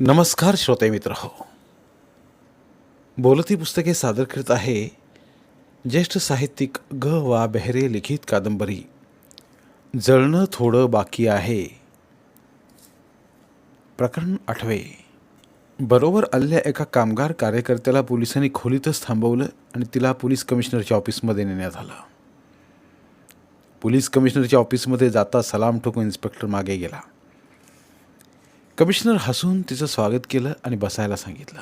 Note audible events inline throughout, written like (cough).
नमस्कार श्रोते मित्र हो. बोलती पुस्तके सादर करीत आहे ज्येष्ठ साहित्यिक ग वा बेहरे लिखित कादंबरी. जळणं थोडं बाकी आहे. प्रकरण आठवे. बरोबर आलेल्या एका कामगार कार्यकर्त्याला पोलिसांनी खोलीतच थांबवलं आणि तिला पोलीस कमिशनरच्या ऑफिसमध्ये नेण्यात आलं. पोलीस कमिशनरच्या ऑफिसमध्ये जाता सलाम ठोकून इन्स्पेक्टर मागे गेला. कमिशनर हसून तिचं स्वागत केलं आणि बसायला सांगितलं.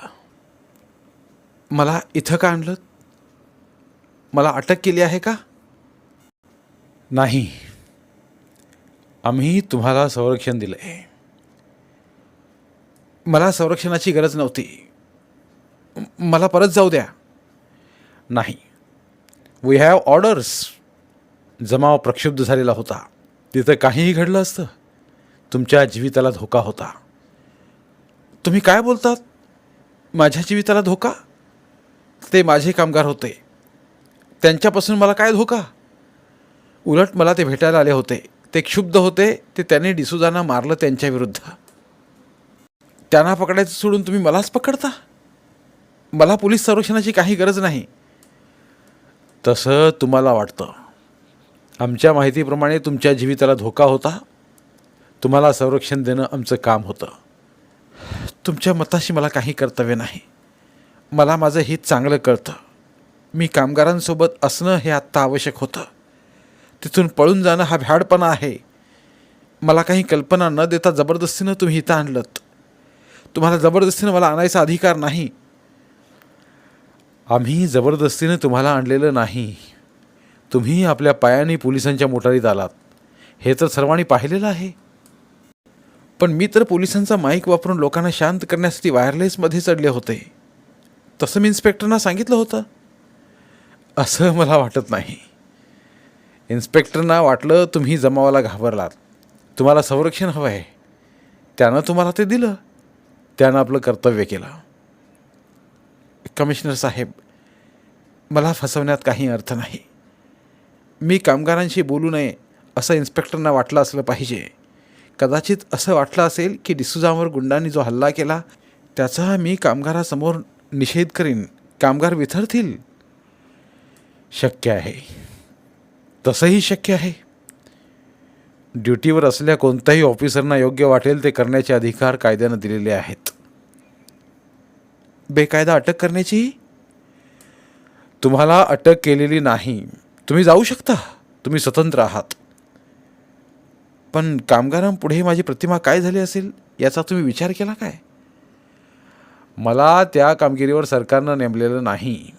मला इथं का आणलं? मला अटक केली आहे का? नाही. आम्ही तुम्हाला संरक्षण दिलं आहे मला संरक्षणाची गरज नव्हती. मला परत जाऊ द्या. नाही. वी हॅव ऑर्डर्स जमाव प्रक्षुब्ध झालेला होता. तिथं काहीही घडलं असतं. तुमच्या जीविताला धोका होता. तुम्ही काय बोलतात? माझ्या जीविताला धोका? ते माझे कामगार होते. त्यांच्यापासून मला काय धोका? उलट मला ते भेटायला आले होते. ते क्षुब्ध होते ते त्यांनी डिसुजांना मारलं त्यांच्याविरुद्ध त्यांना पकडायचं सोडून तुम्ही मलाच पकडता? मला पोलीस संरक्षणाची काही गरज नाही. तसं तुम्हाला वाटतं. आमच्या माहितीप्रमाणे तुमच्या जीविताला धोका होता. तुम्हाला संरक्षण देणं आमचं काम होतं. तुमच्या मताशी मला काही कर्तव्य नाही. मला माझं हित चांगलं कळतं. मी कामगारांसोबत असणं हे आत्ता आवश्यक होतं. तिथून पळून जाणं हा भ्याडपणा आहे. मला काही कल्पना न देता जबरदस्तीनं तुम्ही इथं आणलं तुम्हाला जबरदस्तीनं मला आणायचा अधिकार नाही. आम्ही जबरदस्तीनं तुम्हाला आणलेलं नाही. तुम्ही आपल्या पायाने पोलिसांच्या मोटारीत आलात. हे तर सर्वांनी पाहिलेलं आहे. पण मी तर पोलिसांचा माईक वापरून लोकांना शांत करण्यासाठी वायरलेसमध्ये चढले होते. तसं मी इन्स्पेक्टरना सांगितलं होतं. असं मला वाटत नाही. इन्स्पेक्टरना वाटलं तुम्ही जमावाला घाबरलात. तुम्हाला संरक्षण हवं आहे त्यानं तुम्हाला ते दिलं. त्यानं आपलं कर्तव्य केलं. कमिशनर साहेब मला फसवण्यात काही अर्थ नाही. मी कामगारांशी बोलू नये असं इन्स्पेक्टरना वाटलं असलं पाहिजे. कदाचित असं वाटलं असेल की डिसुजावर गुंडांनी जो हल्ला केला त्याचा मी कामगारासमोर निषेध करीन. कामगार विथरतील. शक्य आहे. तसंही शक्य आहे. ड्युटीवर असल्या कोणत्याही ऑफिसरना योग्य वाटेल ते करण्याचे अधिकार कायद्यानं दिलेले आहेत. बेकायदा अटक करण्याची? तुम्हाला अटक केलेली नाही. तुम्ही जाऊ शकता. तुम्ही स्वतंत्र आहात. पण कामगारांपुढे माझी प्रतिमा काय झाली असेल याचा तुम्ही विचार केला काय? मला त्या कामगिरीवर सरकारनं नेमलेलं नाही.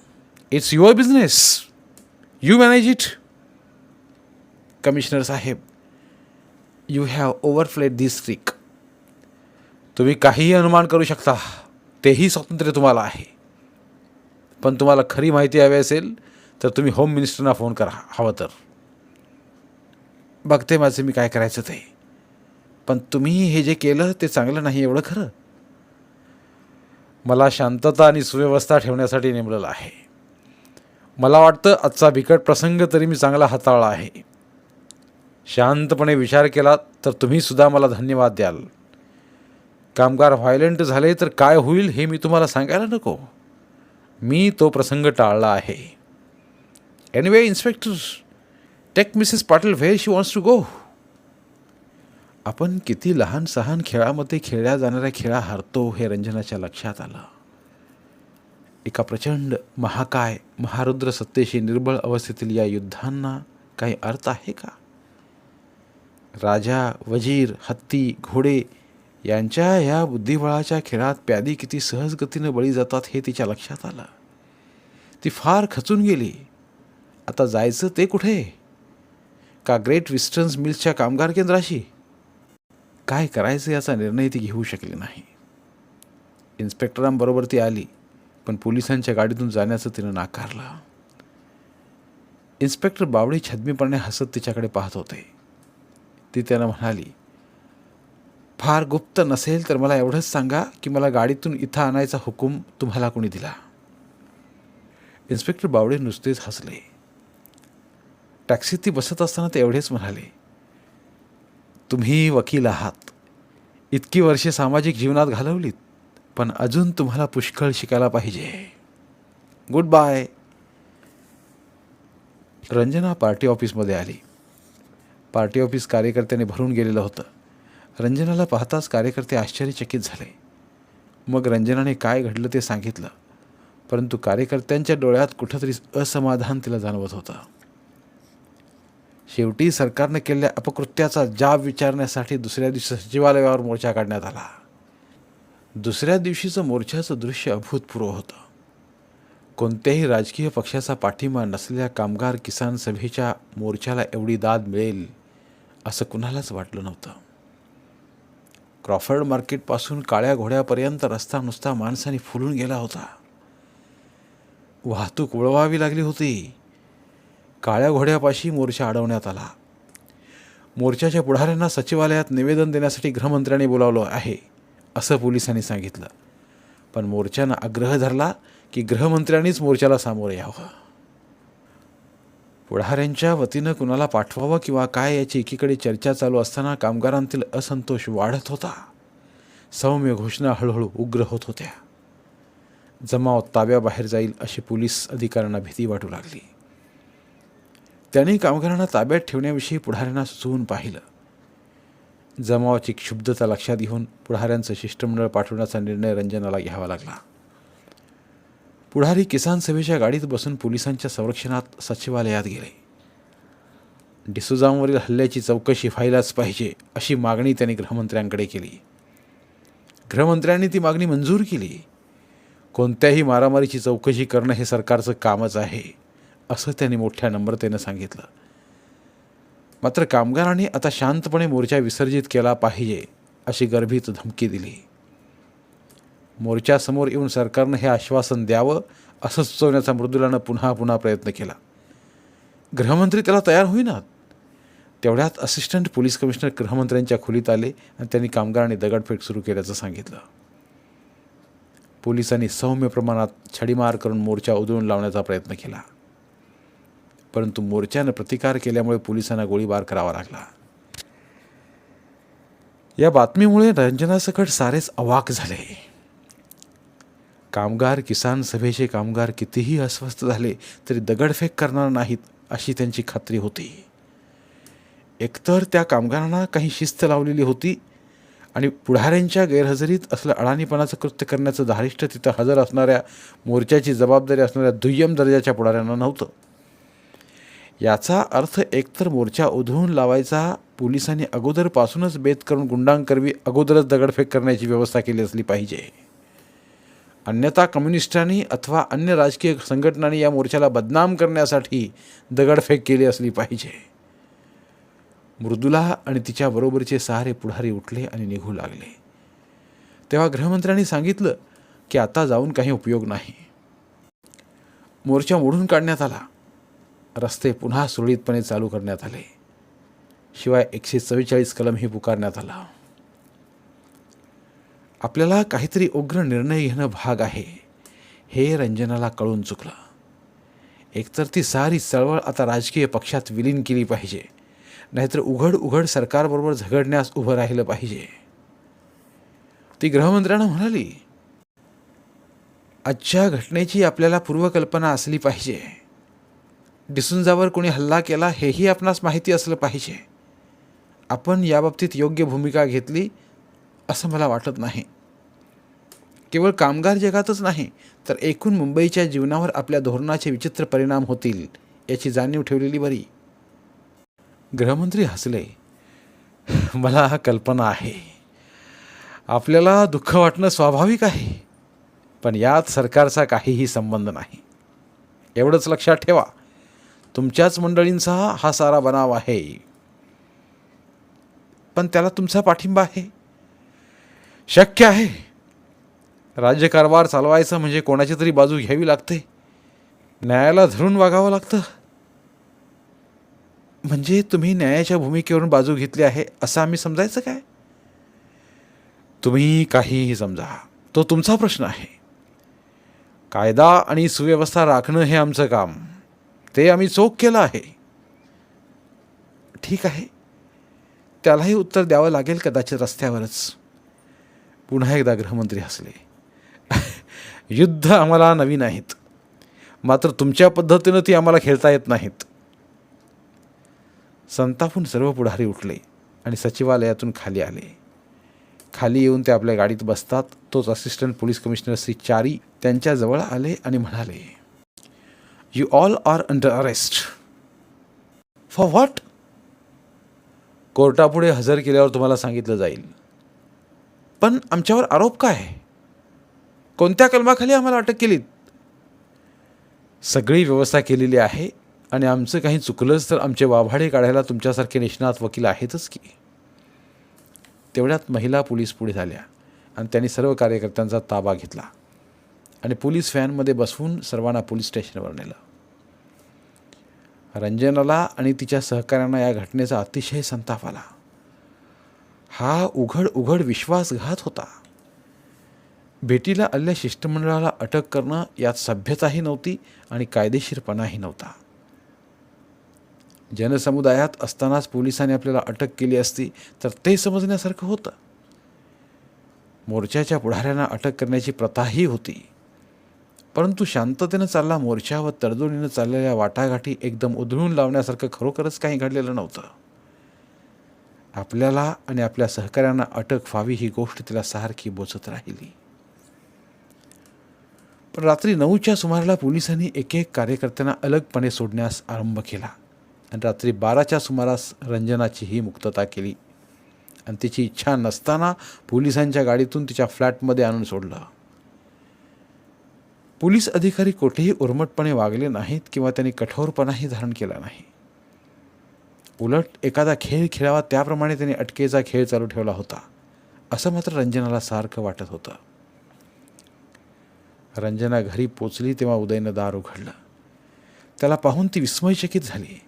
It's your business you manage it commissioner Saheb you have overplayed this trick तुम्ही काहीही अनुमान करू शकता तेही स्वातंत्र्य तुम्हाला आहे. पण तुम्हाला खरी माहिती हवी असेल तर तुम्ही होम मिनिस्टरना फोन करा हवं तर. बघते माझं मी काय करायचं ते. पण तुम्ही हे जे केलं ते चांगलं नाही एवढं खरं. मला शांतता आणि सुव्यवस्था ठेवण्यासाठी नेमलेलं आहे. मला वाटतं आजचा बिकट प्रसंग तरी मी चांगला हाताळला आहे. शांतपणे विचार केला तर तुम्हीसुद्धा मला धन्यवाद द्याल. कामगार व्हायलंट झाले तर काय होईल हे मी तुम्हाला सांगायला नको. मी तो प्रसंग टाळला आहे. Anyway inspectors take Mrs Patil where she wants to go आपण किती लहान सहान खेळामध्ये खेळल्या जाणाऱ्या खेळा हारतो हे रंजनाच्या लक्षात आलं. एका प्रचंड महाकाय महारुद्र सत्तेशी निर्बळ अवस्थेतील या युद्धांना काही अर्थ आहे का? राजा वजीर हत्ती घोडे यांच्या या बुद्धिबळाच्या खेळात प्यादी किती सहज गतीनं बळी जातात हे तिच्या लक्षात आलं. ती फार खचून गेली. आता जायचं ते कुठे? का ग्रेट विस्टर्न्स मिल्सच्या कामगार केंद्राशी? काय करायचं याचा निर्णय ती घेऊ शकली नाही. इन्स्पेक्टरांबरोबर ती आली पण पोलिसांच्या गाडीतून जाण्याचं तिनं नाकारलं. इन्स्पेक्टर बावडे छदमीपणे हसत तिच्याकडे पाहत होते. ती त्यानं म्हणाली फार गुप्त नसेल तर मला एवढंच सांगा की मला गाडीतून इथं आणायचा हुकूम तुम्हाला कोणी दिला? इन्स्पेक्टर बावडे नुसतेच हसले. टॅक्सीत ती बसत असताना ते एवढेच म्हणाले तुम्ही वकील आहात. इतकी वर्षे सामाजिक जीवनात घालवलीत पण अजून तुम्हाला पुष्कळ शिकायला पाहिजे. गुड बाय रंजना पार्टी ऑफिसमध्ये आली. पार्टी ऑफिस कार्यकर्त्याने भरून गेलेलं होतं. रंजनाला पाहताच कार्यकर्ते आश्चर्यचकित झाले. मग रंजनाने काय घडलं ते सांगितलं परंतु कार्यकर्त्यांच्या डोळ्यात कुठंतरी असमाधान तिला जाणवत होतं. शेवटी सरकारनं केलेल्या अपकृत्याचा जाब विचारण्यासाठी दुसऱ्या दिवशी सचिवालयावर मोर्चा काढण्यात आला. दुसऱ्या दिवशीचं मोर्चाचं दृश्य अभूतपूर्व होतं. कोणत्याही राजकीय पक्षाचा पाठिंबा नसलेल्या कामगार किसान सभेच्या मोर्चाला एवढी दाद मिळेल असं कुणालाच वाटलं नव्हतं. क्रॉफर्ड मार्केटपासून काळ्या घोड्यापर्यंत रस्ता नुसता माणसाने फुलून गेला होता. वाहतूक वळवावी लागली होती. काळ्या घोड्यापाशी मोर्चा अडवण्यात आला. मोर्चाच्या पुढाऱ्यांना सचिवालयात निवेदन देण्यासाठी गृहमंत्र्यांनी बोलावलं आहे असं पोलिसांनी सांगितलं. पण मोर्चानं आग्रह धरला की गृहमंत्र्यांनीच मोर्चाला सामोरं यावं. पुढाऱ्यांच्या वतीनं कुणाला पाठवावं किंवा काय याची एकीकडे चर्चा चालू असताना कामगारांतील असंतोष वाढत होता. सौम्य घोषणा हळूहळू उग्र होत होत्या. जमाव ताब्याबाहेर जाईल अशी पोलीस अधिकाऱ्यांना भीती वाटू लागली. त्यांनी कामगारांना ताब्यात ठेवण्याविषयी पुढाऱ्यांना सुचवून पाहिलं. जमावाची क्षुब्धता लक्षात घेऊन पुढाऱ्यांचं शिष्टमंडळ पाठवण्याचा निर्णय रंजनाला घ्यावा लागला. पुढारी किसान सभेच्या गाडीत बसून पोलिसांच्या संरक्षणात सचिवालयात गेले. डिसुजांवरील हल्ल्याची चौकशी व्हायलाच पाहिजे अशी मागणी त्यांनी गृहमंत्र्यांकडे केली. गृहमंत्र्यांनी ती मागणी मंजूर केली. कोणत्याही मारामारीची चौकशी करणं हे सरकारचं कामच आहे. असं त्यांनी मोठ्या नम्रतेनं सांगितलं. मात्र कामगारांनी आता शांतपणे मोर्चा विसर्जित केला पाहिजे अशी गर्भित धमकी दिली. मोर्चासमोर येऊन सरकारनं हे आश्वासन द्यावं असं सुचवण्याचा मृदुलानं पुन्हा पुन्हा प्रयत्न केला. गृहमंत्री त्याला तयार होईनात तेवढ्यात असिस्टंट पोलीस कमिशनर गृहमंत्र्यांच्या खोलीत आले आणि त्यांनी कामगारांनी दगडफेक सुरू केल्याचं सांगितलं. पोलिसांनी सौम्य प्रमाणात छडीमार करून मोर्चा उधळून लावण्याचा प्रयत्न केला. परंतु मोर्चानं प्रतिकार केल्यामुळे पोलिसांना गोळीबार करावा लागला. या बातमीमुळे रंजनासकट सारेच अवाक झाले. कामगार किसान सभेचे कामगार कितीही अस्वस्थ झाले तरी दगडफेक करणार नाहीत अशी त्यांची खात्री होती. एकतर त्या कामगारांना काही शिस्त लावलेली होती आणि पुढाऱ्यांच्या गैरहजेरीत असलं अडाणीपणाचं कृत्य करण्याचं धारिष्ट तिथं हजर असणाऱ्या मोर्चाची जबाबदारी असणाऱ्या दुय्यम दर्जाच्या पुढाऱ्यांना नव्हतं. याचा अर्थ एकतर मोर्चा उधळून लावायचा पोलिसांनी अगोदरपासूनच बेत करून गुंडांकरवी अगोदरच दगडफेक करण्याची व्यवस्था केली असली पाहिजे. अन्यथा कम्युनिस्टांनी अथवा अन्य राजकीय संघटनांनी या मोर्चाला बदनाम करण्यासाठी दगडफेक केली असली पाहिजे. मृदुला आणि तिच्याबरोबरचे सहारे पुढारी उठले आणि निघू लागले. तेव्हा गृहमंत्र्यांनी सांगितलं की आता जाऊन काही उपयोग नाही. मोर्चा मोडून काढण्यात आला. रस्ते पुन्हा सुरळीतपणे चालू करण्यात आले. शिवाय एकशे चव्वेचाळीस कलमही पुकारण्यात आला. आपल्याला काहीतरी उग्र निर्णय घेणं भाग आहे हे रंजनाला कळून चुकलं. एकतर ती सारी चळवळ आता राजकीय पक्षात विलीन केली पाहिजे नाहीतर उघड उघड सरकारबरोबर झगडण्यास उभं राहिलं पाहिजे. ती गृहमंत्र्यांना म्हणाली आजच्या घटनेची आपल्याला पूर्वकल्पना असली पाहिजे. डिसुंजावर कोणी हल्ला केला हेही आपणास माहिती असलं पाहिजे. आपण याबाबतीत योग्य भूमिका घेतली असं मला वाटत नाही. केवळ कामगार जगातच नाही तर एकूण मुंबईच्या जीवनावर आपल्या धोरणाचे विचित्र परिणाम होतील याची जाणीव ठेवलेली बरी. गृहमंत्री हसले. मला कल्पना आहे. आपल्याला दुःख वाटणं स्वाभाविक आहे पण यात सरकारचा काहीही संबंध नाही. एवढंच लक्षात ठेवा. तुमच्याच मंडळींचा हा सारा बनाव आहे. पण त्याला तुमचा पाठिंबा आहे. शक्य आहे. राज्यकारभार चालवायचं म्हणजे कोणाची तरी बाजू घ्यावी लागते. न्यायाला धरून वागावं लागतं. म्हणजे तुम्ही न्यायाच्या भूमिकेवरून बाजू घेतली आहे असं आम्ही समजायचं काय? तुम्ही काहीही समजा. तो तुमचा प्रश्न आहे. कायदा आणि सुव्यवस्था राखणं हे आमचं काम. ते आम्ही चोख केलं आहे. ठीक आहे. त्यालाही उत्तर द्यावं लागेल कदाचित रस्त्यावरच. पुन्हा एकदा गृहमंत्री हसले. (laughs) युद्ध आम्हाला नवीन आहेत. मात्र तुमच्या पद्धतीनं ती आम्हाला खेळता येत नाहीत. संतापून सर्व पुढारी उठले आणि सचिवालयातून खाली आले. खाली येऊन ते आपल्या गाडीत बसतात. तोच असिस्टंट पोलीस कमिशनर श्री चारी त्यांच्याजवळ आले आणि म्हणाले you all are under arrest for what कोर्टापुढे हजर केल्यावर तुम्हाला सांगितलं जाईल. पण आमच्यावर आरोप काय कोणत्या कलमाखाली आम्हाला अटक केलीत? सगळी व्यवस्था केलेली आहे आणि आमचं काही चुकलंच तर आमचे वाभाडे काढायला तुमच्यासारखे निष्णात वकील आहेतच की? तेवढ्यात महिला पोलीस पुढे झाल्या आणि त्यांनी सर्व कार्यकर्त्यांचा ताबा घेतला आणि पोलीस व्हॅनमध्ये बसवून सर्वांना पोलीस स्टेशनवर नेलं. रंजनाला आणि तिच्या सहकाऱ्यांना या घटनेचा अतिशय संताप आला. हा उघड उघड विश्वासघात होता. भेटीला आलेल्या शिष्टमंडळाला अटक करणं यात सभ्यताही नव्हती आणि कायदेशीरपणाही नव्हता. जनसमुदायात असतानाच पोलिसांनी आपल्याला अटक केली असती तर ते समजण्यासारखं होतं. मोर्चाच्या पुढाऱ्यांना अटक करण्याची प्रथाही होती. परंतु शांततेनं चालला मोर्चा व तडजोडीनं चाललेल्या वाटाघाटी एकदम उधळून लावण्यासारखं खरोखरच काही घडलेलं नव्हतं. आपल्याला आणि आपल्या सहकाऱ्यांना अटक व्हावी ही गोष्ट तिला सारखी बोचत राहिली. पण रात्री नऊच्या सुमाराला पोलिसांनी एक एक कार्यकर्त्यांना अलगपणे सोडण्यास आरंभ केला आणि रात्री बाराच्या सुमारास रंजनाचीही मुक्तता केली. आणि तिची इच्छा नसताना पोलिसांच्या गाडीतून तिच्या फ्लॅटमध्ये आणून सोडलं. पोलीस अधिकारी कुठेही उर्मटपणे वागले नाहीत किंवा त्यांनी कठोरपणाही धारण केला नाही. उलट एखादा खेळ खेळावा त्याप्रमाणे त्यांनी अटकेचा खेळ चालू ठेवला होता. असं मात्र रंजनाला सारखं वाटत होतं. रंजना घरी पोचली तेव्हा उदयनं दार उघडलं. त्याला पाहून ती विस्मयचकित झाली.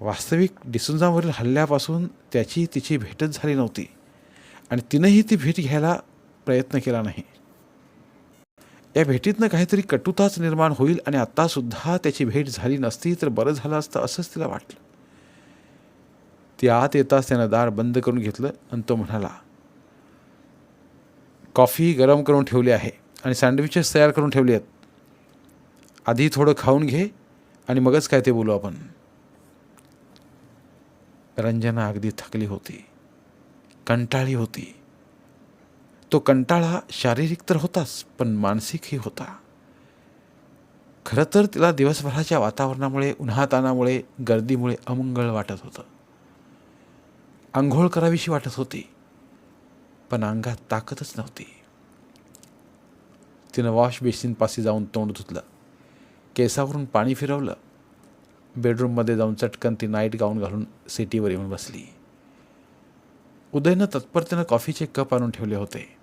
वास्तविक डिसुंजावरील हल्ल्यापासून त्याची तिची भेटच झाली नव्हती आणि तिनंही ती भेट घ्यायला प्रयत्न केला नाही. या भेटीतनं काहीतरी कटुताच निर्माण होईल आणि आत्तासुद्धा त्याची भेट झाली नसती तर बरं झालं असतं असंच तिला वाटलं. ती आत येताच त्यानं दार बंद करून घेतलं आणि तो म्हणाला कॉफी गरम करून ठेवली आहे आणि सँडविचेस तयार करून ठेवली आहेत. आधी थोडं खाऊन घे आणि मगच काय ते बोलू आपण. रंजना अगदी थकली होती कंटाळी होती. तो कंटाळा शारीरिक तर होताच पण मानसिकही होता. खरं तर तिला दिवसभराच्या वातावरणामुळे उन्हातानामुळे गर्दीमुळे अमंगळ वाटत होतं. आंघोळ करावीशी वाटत होती पण अंगात ताकदच नव्हती. तिनं वॉश बेसिनपाशी जाऊन तोंड धुतलं केसावरून पाणी फिरवलं बेडरूममध्ये जाऊन चटकन ती नाईट गाऊन घालून सिटीवर येऊन बसली. उदयनं तत्परतेनं कॉफीचे कप आणून ठेवले होते.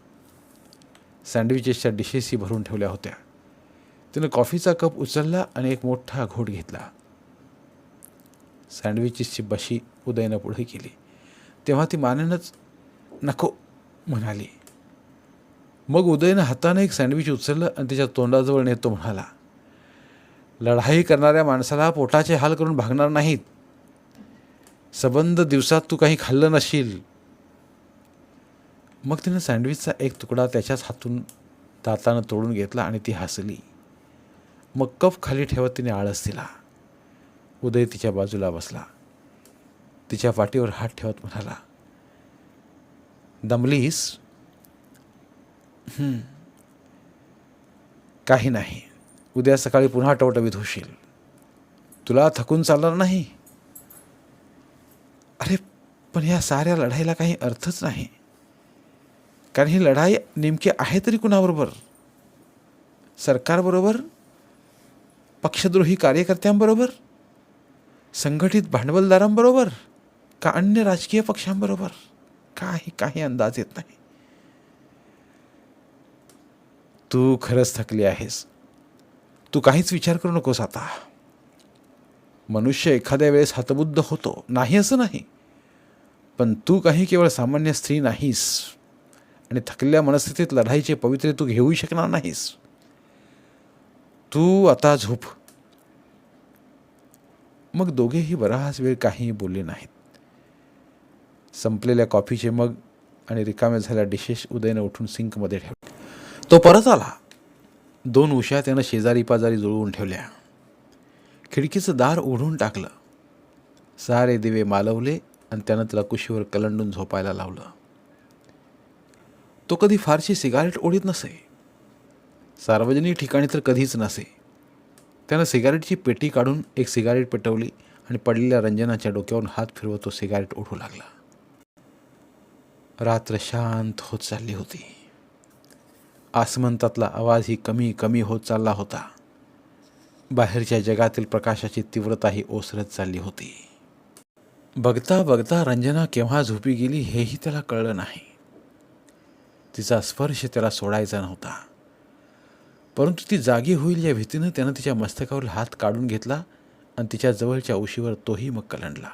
सँडविचेसच्या डिशेसही भरून ठेवल्या होत्या. तिनं कॉफीचा कप उचलला आणि एक मोठा घोट घेतला. सँडविचेसची बशी उदयनं पुढे केली. तेव्हा ती मानेनंच नको म्हणाली. मग उदयनं हातानं एक सँडविच उचललं आणि तिच्या तोंडाजवळ नेतो म्हणाला लढाई करणाऱ्या माणसाला पोटाचे हाल करून भागणार नाहीत. सबंध दिवसात तू काही खाल्लं नशील. मग तिनं सँडविचचा एक तुकडा त्याच्याच हातून दातानं तोडून घेतला आणि ती हसली. मग कप खाली ठेवत तिने आळस दिला. उदय तिच्या बाजूला बसला. तिच्या पाठीवर हात ठेवत म्हणाला दमलीस? काही नाही. उद्या सकाळी पुन्हा टवटवीत होशील. तुला थकून चालणार नाही? अरे पण या साऱ्या लढाईला काही अर्थच नाही. कारण ही लढाई नेमकी आहे तरी कुणाबरोबर? सरकारबरोबर? पक्षद्रोही कार्यकर्त्यांबरोबर? संघटित भांडवलदारांबरोबर? का अन्य राजकीय पक्षांबरोबर? काही काही अंदाज येत नाही. तू खरंच थकली आहेस. तू काहीच विचार करू नकोस आता. मनुष्य एखाद्या वेळेस हतबुद्ध होतो. नाही असं नाही. पण तू काही केवळ सामान्य स्त्री नाहीस. आणि थकलेल्या मनस्थितीत लढाईचे पवित्रे तू घेऊ शकणार नाहीस. तू आता झोप. मग दोघेही बराच वेळ काही बोलले नाहीत. संपलेल्या कॉफीचे मग आणि रिकामे झालेल्या डिशेस उदयनं उठून सिंकमध्ये ठेवले तो परत आला. दोन उशा त्यानं शेजारी पाजारी जुळवून ठेवल्या. खिडकीचं दार उघडून टाकलं. सारे दिवे मालवले आणि त्यानं त्याला कुशीवर कलंडून झोपायला लावलं. तो कधी फारशी सिगारेट ओढीत नसे. सार्वजनिक ठिकाणी तर कधीच नसे. त्यानं सिगारेटची पेटी काढून एक सिगारेट पेटवली आणि पडलेल्या रंजनाच्या डोक्यावरून हात फिरवत तो सिगारेट ओढू लागला. रात्र शांत होत चालली होती. आसमंतातला आवाजही कमी कमी होत चालला होता. बाहेरच्या जगातील प्रकाशाची तीव्रताही ओसरत चालली होती. बघता बघता रंजना केव्हा झोपी गेली हेही त्याला कळलं नाही. तिचा स्पर्श त्याला सोडायचा नव्हता. परंतु ती जागी होईल या भीतीनं त्यानं तिच्या मस्तकावर हात काढून घेतला आणि तिच्या जवळच्या उशीवर तोही मग कलंडला.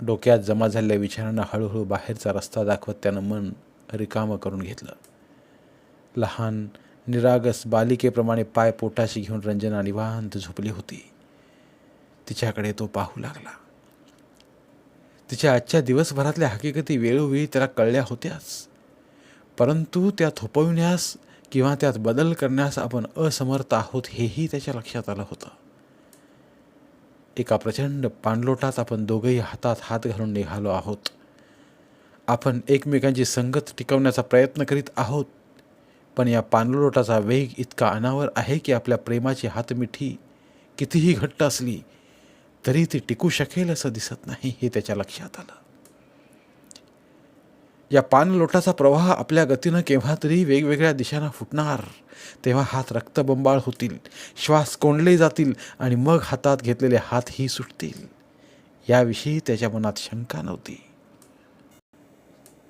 डोक्यात जमा झालेल्या विचारांना हळूहळू बाहेरचा रस्ता दाखवत त्यानं मन रिकामं करून घेतलं. लहान निरागस बालिकेप्रमाणे पाय पोटाशी घेऊन रंजना निवांत झोपली होती. तिच्याकडे तो पाहू लागला. तिच्या आजच्या दिवसभरातल्या हकीकती वेळोवेळी त्याला कळल्या होत्याच. परंतु त्या थोपविण्यास किंवा त्यात बदल करण्यास आपण असमर्थ आहोत हेही त्याच्या लक्षात आलं होतं. एका प्रचंड पाणलोटात आपण दोघंही हातात हात घालून निघालो आहोत. आपण एकमेकांची संगत टिकवण्याचा प्रयत्न करीत आहोत पण या पाणलोटाचा वेग इतका अनावर आहे की आपल्या प्रेमाची हातमिठी कितीही घट्ट असली तरी ती टिकू शकेल असं दिसत नाही हे त्याच्या लक्षात आलं. या पानलोटाचा प्रवाह आपल्या गतीनं केव्हा तरी वेगवेगळ्या दिशांना फुटणार तेव्हा हात रक्तबंबाळ होतील श्वास कोंडले जातील आणि मग हातात घेतलेले हातही सुटतील. याविषयी त्याच्या मनात शंका नव्हती.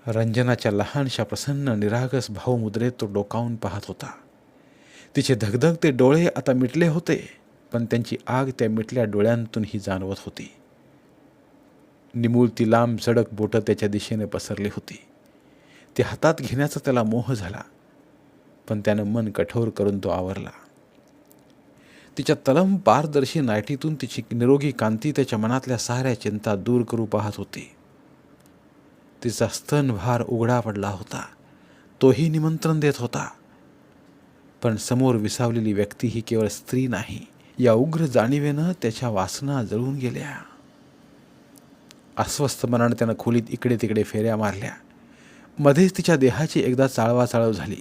रंजनाच्या लहानशा प्रसन्न निरागस भावमुद्रेत तो डोकावून पाहत होता. तिचे धगधगते डोळे आता मिटले होते. पण त्यांची आग त्या मिटल्या डोळ्यांतूनही जाणवत होती. निमूळती लांब सडक बोटं त्याच्या दिशेने पसरली होती. ती हातात घेण्याचा त्याला मोह झाला पण त्यानं मन कठोर करून तो आवरला. तिच्या तलम पारदर्शी नायटीतून तिची निरोगी कांती त्याच्या मनातल्या साऱ्या चिंता दूर करू पाहत होती. तिचा स्तनभार उघडा पडला होता. तोही निमंत्रण देत होता. पण समोर विसावलेली व्यक्ती ही केवळ स्त्री नाही या उग्र जाणीवेनं त्याच्या वासना जळून गेल्या. अस्वस्थ मनानं त्यानं खोलीत इकडे तिकडे फेऱ्या मारल्या. मध्येच तिच्या देहाची एकदा चाळवाचाळव झाली.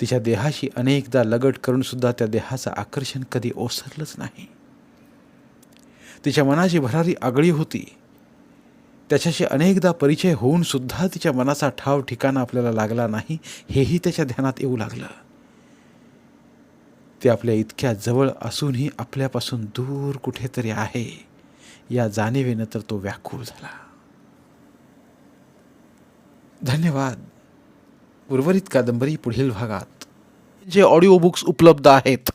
तिच्या देहाशी अनेकदा लगट करूनसुद्धा त्या देहाचं आकर्षण कधी ओसरलंच नाही. तिच्या मनाची भरारी आगळी होती. त्याच्याशी अनेकदा परिचय होऊनसुद्धा तिच्या मनाचा ठाव ठिकाणा आपल्याला लागला नाही हेही त्याच्या ध्यानात येऊ लागलं. ते आपल्या इतक्या जवळ असूनही आपल्यापासून दूर कुठेतरी आहे. या जाणीवेनं तर तो व्याकुळ झाला. धन्यवाद. उर्वरित कादंबरी पुढील भागात. जे ऑडिओ बुक्स उपलब्ध आहेत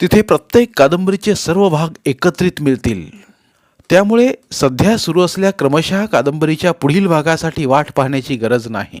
तिथे प्रत्येक कादंबरीचे सर्व भाग एकत्रित मिळतील. त्यामुळे सध्या सुरू असल्या क्रमशः कादंबरीच्या पुढील भागासाठी वाट पाहण्याची गरज नाही.